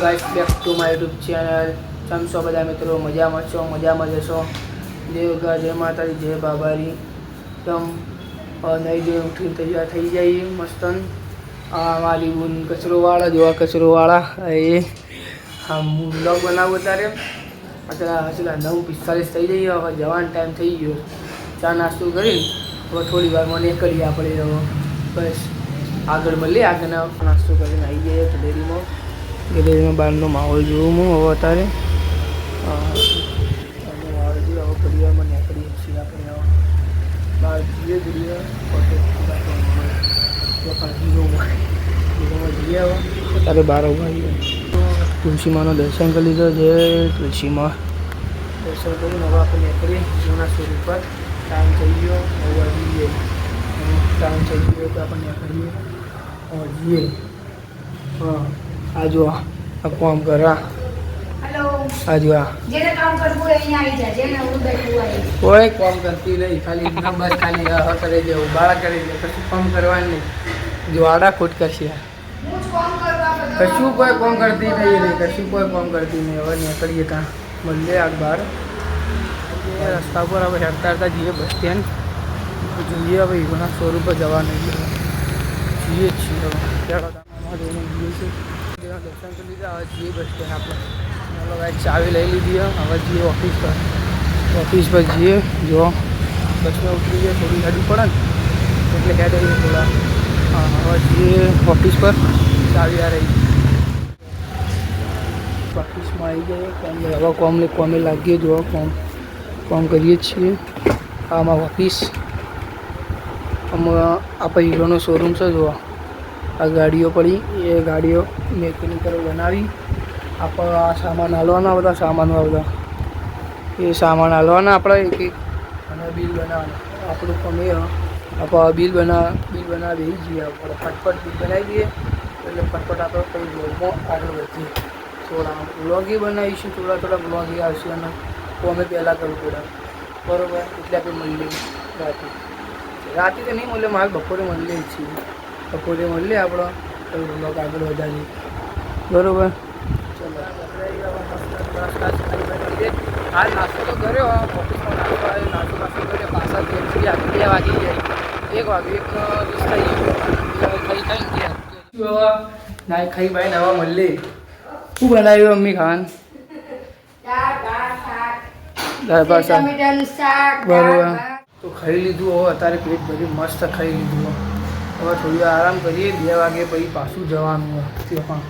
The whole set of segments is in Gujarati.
Guys back to my YouTube channel કેમ છો બધા મિત્રો? મજામાં છો? મજામાં જશો જય ગા, જય માતાજી, જય બાબારી એકદમ નહીં જોઈ ઉઠીને તૈયાર થઈ જઈએ મસ્તન. આ બુન કચરોવાળા જોવા કચરોવાળા એ હા હું બ્લોગ બનાવું અત્યારે. અત્યારે હજુ નવ પિસ્તાલીસ થઈ જઈએ, હવે જવાનો ટાઈમ થઈ ગયો. ચા નાસ્તો કરી, હવે થોડી વારમાં નીકળીએ આપણે બસ. આગળ મળીએ, આગળના નાસ્તો કરીને આવી જઈએ ગેલેરીમાં ગેલેરીમાં બહારનો માહોલ જોઉં હું હવે અત્યારે. માહોલ જોઈએ હવે ઘડિયાળમાં નીકળીએ છીએ આપણે બહાર જઈએ જઈએ હવે. અત્યારે બાર ઊભા તુલસીમાનો દર્શન કરી લીધો છે તુલસીમાં. દર્શન કરીને હવે આપણે નીકળીએ જૂના સ્વરૂપ પર. ટાઈમ થઈ ગયો હવે જઈએ ટાઈમ થઈ ગયો તો આપણે નીકળીએ. જઈએ હા. આ જો આ કોમ કરા હેલો. આ જો આ. જેને કામ કરવું હોય અહીંયા આવી જા જેને હું બેઠું હોય કોઈ કોમ કરતી નહીં ખાલી નંબર ખાલી હ કરી દેવું ઉબાળા કરી દે કશું કામ કરવાનું નહીં. જો આડા ખોટ કરશે કશું કોઈ કોમ કરતી નહીં રે કશું કોઈ કોમ કરતી નહીં. હવે નીકળીએ ત્યાં. મળીએ આગ બહાર રસ્તા પર હવે હેરતા હેરતા જઈએ બસ સ્ટેન્ડ. જોઈએ હવે ઘણા સ્વરૂપે જવાનું છે. જઈએ છીએ હવે. ક્યાં જોઈને જઈએ છીએ. દર્શન કરી લીધા. હવે જઈએ બસ સ્ટેન્ડ આપણે. ચાલો ભાઈ ચાવી લઈ લીધી હવે જઈએ ઓફિસ પર. ઓફિસ પર જઈએ. જો બસમાં ઉતરી જઈએ થોડી ગાડી પડે ને. એટલે હેડ આવીએ થોડા. હવે જઈએ ઓફિસ પર. ચાવી આ રહી. ઓફિસમાં આવી જઈએ કોમ હવે કોમને કોમે લાગીએ. જો કોમ કોમ કરીએ છીએ. આમાં ઓફિસ આમાં આપણા હીરોનો શોરૂમ છે જો આ ગાડીઓ પડી, એ ગાડીઓ મેકેનિકલ બનાવી. આપણે આ સામાન હાલવાના બધા, સામાનો બધા એ સામાન હાલવાના આપણે એક એક. અને બિલ બનાવવાના આપણું કામ આપણે બિલ બના, બિલ બનાવી જઈએ આપણે ફટફટ બિલ બનાવી દઈએ. એટલે ફટફટ આપણે કોઈ બ્લોગમાં આગળ વધીએ. થોડા બ્લોગ બનાવીશું, થોડા થોડા બ્લોગ એ આવશે અને અમે પહેલાં કરવું પડે. બરોબર? એટલે આપણે મળીએ રાતે રાતે તો નહીં મળે, મારે બપોરે મળી લઈએ છીએ. બપોરે મળીએ આપણો તો બ્લોગ આગળ વધારીએ. બરોબર. ચલો. હાલ નાસ્તો તો કર્યો ઓફિસમાં નાસ્તો નાસ્તો નાસ્તો કર્યો. પાછા ઘેર સુધી આજે બે વાગી જાય એક વાગે એક વીસ થઈ ગયું. ખાઈ ખાઈ ગયા. ના ખાઈ ભાઈ નવા મળે શું બનાવ્યું મમ્મી ખાન દાળ ભાત શાક. બરોબર. તો ખાઈ લીધું હવે અત્યારે પેટ ભરી મસ્ત ખાઈ લીધું. હવે. થોડી વાર આરામ કરીએ, બે વાગે પછી પાછું જવાનું ત્યાં પણ.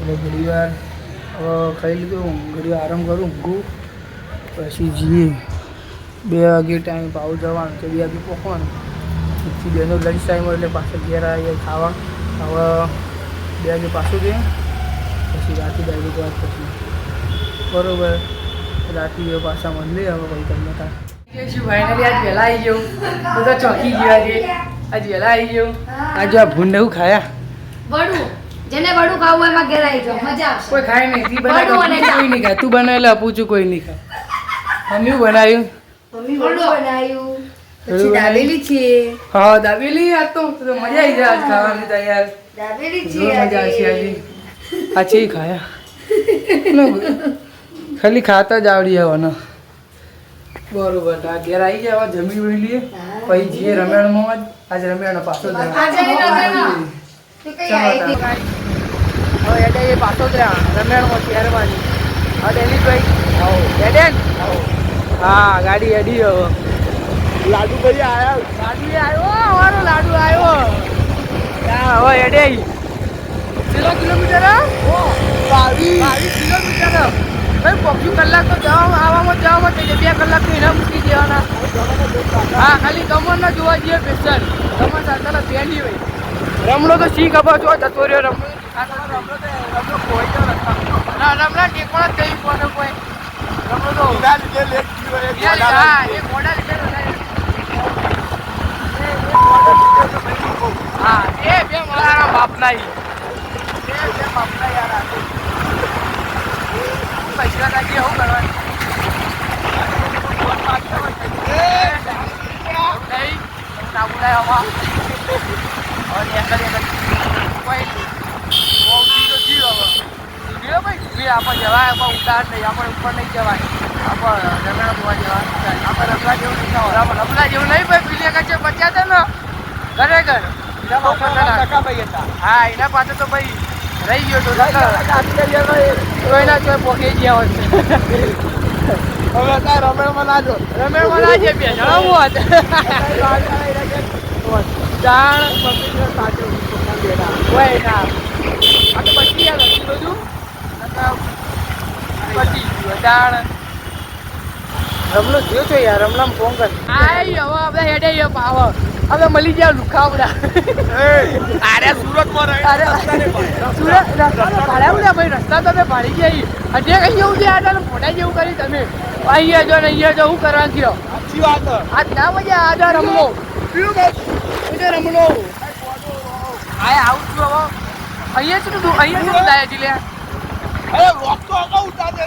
એટલે ઘણી વાર હવે ખાઈ લીધું ઘડી વાર આરામ કરું, ઊંઘું, પછી જઈએ. બે વાગે ટાઈમ પાવું જવાનું, તો બે વાગે પહોંચવાનું. પછી બેનો લંચ ટાઈમ એટલે પાછળ ઘેર આવીએ ખાવા. હવે બે વાગે પાછું જઈએ, પછી રાતે ડાયરેક્ટ વાત પછી. બરોબર. રાતે પાછા મળીએ, હવે પછી તમને કાંઈ ફાઇનલી આજ વહેલા આવી ગયો. બધા ચોકી ગયા આજે આજ વેલા આવી ગયો આજે આ ભૂંડ એવું ખાયા. વડું જેને વડું ખાવું હોય એમાં ઘેર આવી મજા આવશે. કોઈ ખાય નહીં. તી વડું કોઈ નહીં ખાય. તું બનાવેલું આપું છું કોઈ નહીં ખાય. મમ્મી બનાવ્યું? મમ્મી વડું બનાવ્યું. પછી દાબેલી છે હા દાબેલી આ તો મજા આવી જાય આજ ખાવાની તો યાર દાબેલી છે મજા આવશે આજે. આજે. આ છે ખાયા? ખાલી ખાતા જ આવડી આવવાનો બરોબર આ ઘેર આવી જાય હવે જમી લઈએ. પછી જે રમેણમાં જ આજે રમેણ પાછો જ? હવે એડે એ પાછો જ રમેણમાં શહેરમાંથી હા દિલીપભાઈ આવો. એડેન હા ગાડી એડી હવે. લાડુ ભાઈ આવ્યા લાડુ આવ્યો? અમારો લાડુ આવ્યો. હા હવે એડે કેટલો કિલોમીટર બાવીસ. બાવીસ કિલોમીટર ભાઈ પહોંચ્યું કલાક તો જવામાં આવવામાં જવામાં થઈ જાય બે કલાક તો એના મૂકી દેવાના. હા ખાલી ગમન ના જોવા જઈએ પેશન ગમન ચાલતા પહેલી હોય. રમણો તો શી ખબર છો જતો રહ્યો રમણો રમણો તો રમણો ખોઈ ના રમણા જ કઈ કોને કોઈ. રમણો તો ઉડા લીધે લેટ થયો હા એ મોડા લીધે. હા એ બે મારા બાપના. એ બે બાપના યાર આ તો. પૈસા નાખી આવું કરવાનું નહીં ના બોલાય આમાં હવે નીકળીએ પછી કોઈ બહુ જીવ તો જીવ હવે જીવ આપણે ઉપર નહીં જવાય આપણે રમેણ જોવા જવા આપણે રમલા જેવું નહીં જવાનું આપણે રમલા જેવું નહીં ભાઈ પેલી કાચે બચ્યા હતા ને ખરેખર એના પાછળ હા, એના પાસે તો ભાઈ રહી ગયો તો એના તો પોકી ગયા હોય હવે તાર રમેણમાં ના જો રમેણમાં ના જે બે જણા. હોત જાણ હોય ના. આ તો બચી ગયા નથી બધું. બચી જાણ. રમલો થયો છો યાર રમલામ ફોન કર. આઈ હવે આપણે હેડે યો પાવ હવે મળી ગયા લુખાવડા. અરે સુરતમાં અરે સુરત રસ્તા ભાડ્યા ભાઈ રસ્તા તો મેં ભાડી ગયા હજી કઈ જવું છે આ મોટા જેવું કરી તમે? અહીંયા જો ને અહીંયા જો હું કરવા ગયો સાચી વાત આ ના મજા આ જો રમલો રમલો. આ આવું છું હવે અહીંયા શું તું અહીંયા શું થાય છે લે? અરે રોક તો અગાઉ ઉતાર દે.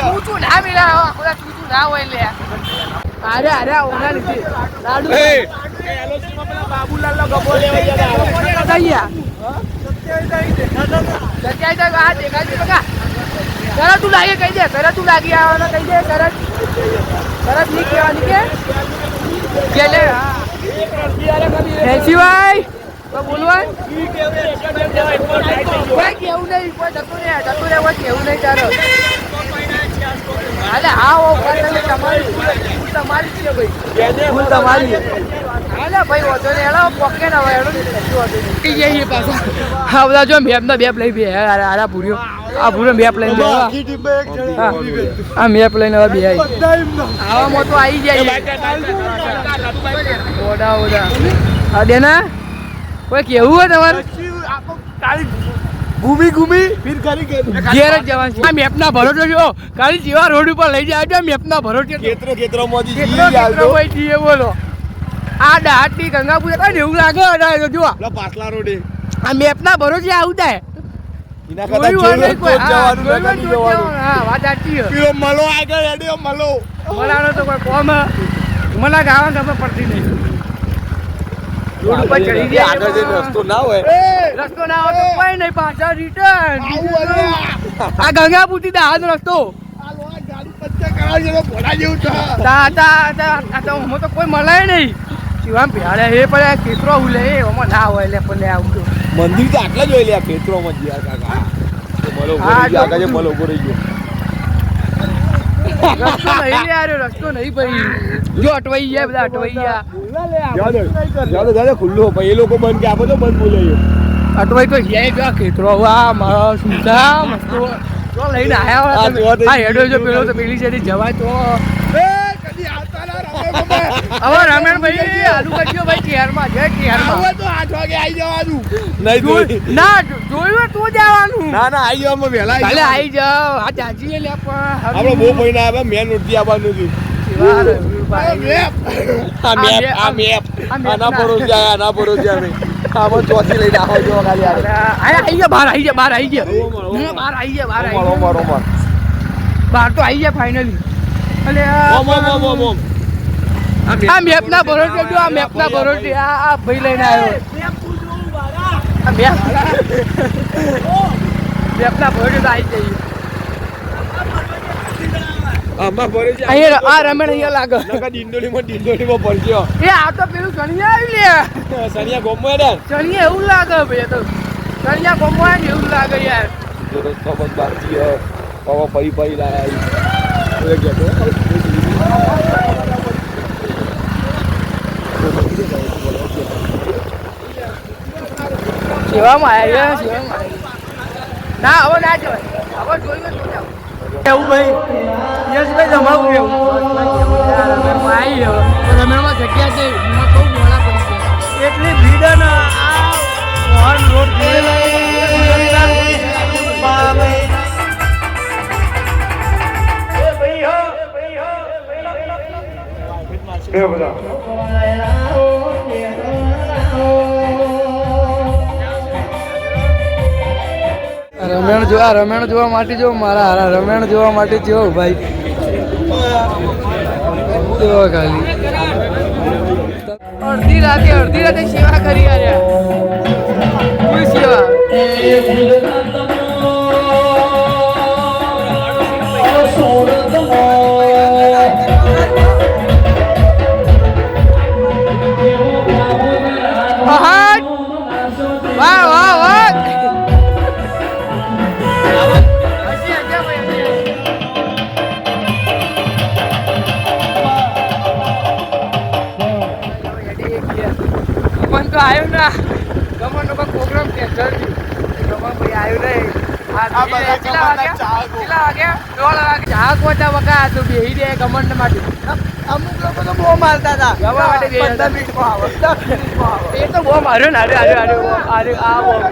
તું તું ના મિલા આખો તું તું ના હોય લે. અરે અરે ઓના લીધી. લાડુ. એ. એલઓસીમાં પેલા બાબુલાલનો ગબો લેવા ગયા થઈ ગયા જગ્યાએ તો આ દેખાય છે બકા. તરત તું લાગે કહી દે. તરત તું લાગી આવવાનો કહી દે. તરત તરત નહીં કહેવાની કે. ગેલે લે ભાઈ બોલવાય કોઈ કેવું નહીં કોઈ જતું નહીં. જતું રહેવું કોઈ કેવું નહીં તારો. હા તમારી તમારી છે ભાઈ. તમારી ભાઈ ના. જઈએ પાછા. હા બધા જો મેપ ના બેપ લઈ બે હારા ભૂર્યો આ ભૂરો મેપ લઈને હા. આ મેપ લઈને હવે બે આવી બધા એમનો. આવામાં તો આવી જાય. ઓડા ઓડા. હા દેના? કોઈ કેવું હોય તમારે? ઘૂમી ઘૂમી ફિર કરી ઘેર જ જવાનું છે. આ મેપના ભરોસો જો ખાલી જેવા રોડ ઉપર લઈ જાય છે મેપના ભરોસે કેતરો કેતરો મોદી કેટલો કેટલો ભાઈ જીએ બોલો. આ દાટની ગંગાપુર કઈ એવું લાગે અડાય જો પેલા પાછલા રોડે. આ મેપના ભરોસે આવું થાય. એના કરતા જોયું જોયું કોઈ. જવાનું જોયું. હા, વાત સાચી. પેલો મલો આગળ હેડ્યો મલો મલાનો તો કોઈ કોમ મને ગાવા ગમે પડતી નહીં. રોડ ઉપર ચડી ગયા આગળ જઈને રસ્તો ના હોય. રસ્તો ના હોય તો કોઈ નહીં પાછા રિટર્ન આ ગંગાપુરથી દહાનો રસ્તો. મંદિર તો આટલા જોઈ કાકા મલો ગયો, લે રસ્તો નહીં ભાઈ. જો અટવાઈ ગયા બધા અટવાઈ ગયા. જાઓ દે, જાઓ દે, જાઓ દે, ખુલ્લું હોય. એ લોકો બંધ કે આપો તો બંધ બોલાયો અટવાઈ તો જાય ગયા ખેતરો વાહ મારો સુધા મસ્તો. જો લઈને આયા. આ હેડો જો પેલો તો પેલી સાઈડે જવાય તો. રમેણભાઈ આલુ કરજો ભાઈ કેરમાં કેરમાં. તો આઠ વાગે આવી જવાનું. નહીં જોઈ- ના જોયું તો જવાનું. ના ના આવી જવામાં વહેલા કાલે આવી જાવ આ ચાચી લે પણ આપણે બહુ મહિના આવે મેન ઉઠતી આવવાનું. આ આ મેપ મેપ- આ મેપ આના ના. ભરોસે આયા આના ભરોસે અમે આમાં ચોથી લઈને આવો જો ખાલી આવે આવી ગયા બહાર આવી ગયા બહાર આવી ગયા. ઓમર, ઓમર. ના, બહાર આવી ગયા બહાર આવી ઓમર ઓમર ગયા બહાર તો આવી ગયા ફાઇનલી ઓમ આ મેપ ના ભરોસે જો આ મેપ ના ભરોસે. આ આ ભાઈ લઈને આવ્યો આ મેપ મેપ ના ભરોસે આવી જઈએ. આમાં ભરોસે અહીંયા આ રમણ અહીંયા લાગે. નકા ડિંડોલીમાં ડિંડોલીમાં પડ્યો એ આ તો પેલું સણિયા આવી લે. સણિયા ગોમમાં ને સણિયા એવું લાગે ભાઈ આ તો સણિયા ગમવા ને એવું લાગે યાર. જો બંધ બારતી હે પાવા પરી પરી લાયા એ ગયો સેવામાં આવ્યા સેવામાં ના હવે ના જવાય. હવે જોયું કેવું ભાઈ? યશભાઈ તમારું કેવું આવી રમેણમાં જગ્યા છે. રમેણ જોવા રમેણ જોવા માટે જો મારા હારા, રમેણ જોવા માટે જો ભાઈ. જો ખાલી. અડધી રાતે અડધી રાતે સેવા કરી કોઈ સેવા? અમુક લોકો તો બહુ મારતા હતા. એ તો બહુ માર્યો ને અરે અરે અરે અરે આ બોમ્બ.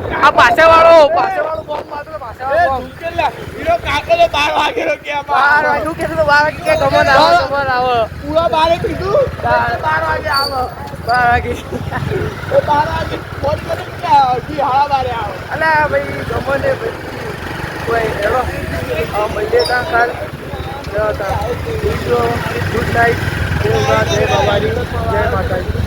વાળો પાછળ વાળો બોમ્બ મારતો પાછળ વાળો બોમ્બ. ઝુકેલા, હીરો કાકેલો બાર વાગેલો કે બાર બાર વાગ્યું કે બાર વાગે કે ગમન આવો ગમન આવો. પૂરા બારે વાગે આવો. બાર વાગે. બાર વાગે ફોન કરે કે અઢી બારે આવે. અલા ભાઈ ગમને ભાઈ. કોઈ મહિલે તા કાલ ગુડ નાઇટ જય બાબાજી જય માતાજી.